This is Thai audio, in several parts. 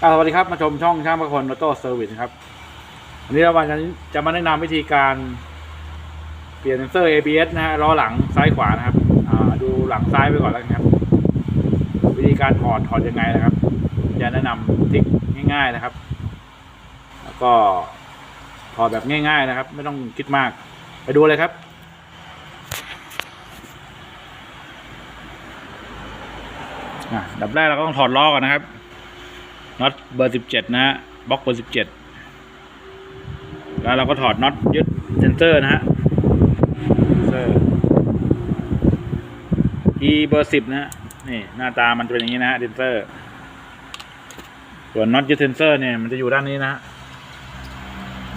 สวัสดีครับมาชมช่องช่างประพลออโต้เซอร์วิสครับวันนี้เราวันนี้จะมาแนะนำวิธีการเปลี่ยนเซนเซอร์ ABS นะฮะล้อหลังซ้ายขวานะครับดูหลังซ้ายไปก่อนแล้วกันครับ วิธีการถอดถอดยังไงนะครับ จะแนะนำทริคง่าย ๆนะครับ แล้วก็ถอดแบบง่าย ๆนะครับ ไม่ต้องคิดมาก ไปดูเลยครับดับแรกเราก็ต้องถอดล้อก่อนนะครับ น็อตเบอร์สิบเจ็ดนะฮะบล็อกเบอร์สิบเจ็ดแล้วเราก็ถอดน็อตยึดเซนเซอร์นะฮะเซนเซอร์ E เบอร์สิบนะฮะนี่หน้าตามันจะเป็นอย่างนี้นะฮะเซนเซอร์ ส่วนน็อตยึดเซนเซอร์เนี่ยมันจะอยู่ด้านนี้นะฮะ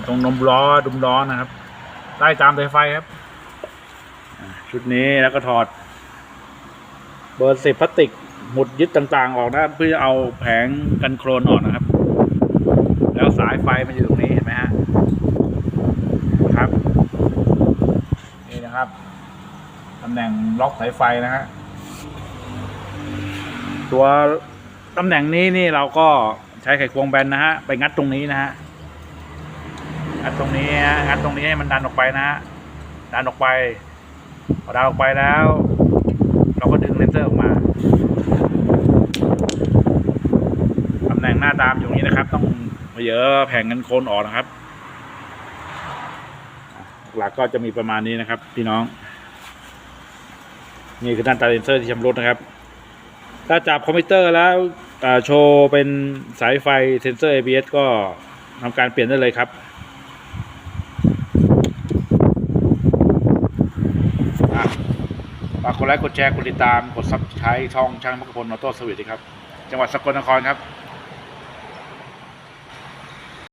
ตรงนมล้อดุมล้อนะครับไล่ตามสายไฟครับ ชุดนี้แล้วก็ถอด เบอร์สิบพลาสติกหมุดยึดต่างๆออกนะเพื่อเอาแผงกันโครนออกนะครับ แล้วสายไฟมันอยู่ตรงนี้เห็นไหมฮะครับนี่นะครับตำแหน่งล็อกสายไฟนะฮะตัวตำแหน่งนี้นี่เราก็ใช้ไขควงแบนนะฮะไปงัดตรงนี้นะฮะงัดตรงนี้ฮะงัดตรงนี้ให้มันดันออกไปนะฮะดันออกไปพอดันออกไปแล้ว เราก็ดึงเลนเซอร์ออกมาตำแหน่งหน้าตามอยู่นี้นะครับ ต้องเยอะแผงเงินโคนออกนะครับ หลักก็จะมีประมาณนี้นะครับ พี่น้อง นี่คือหน้าตาเซนเซอร์ที่ชำรุดนะครับ ถ้าจับคอมพิวเตอร์แล้วโชว์เป็นสายไฟเซนเซอร์ ABS ก็ทำการเปลี่ยนได้เลยครับอะฝากกดไลค์กดแชร์กดติดตามกดซับสไครต์ช่องช่างพักพลออโต้สวิตครับ จังหวัดสกลนครครับ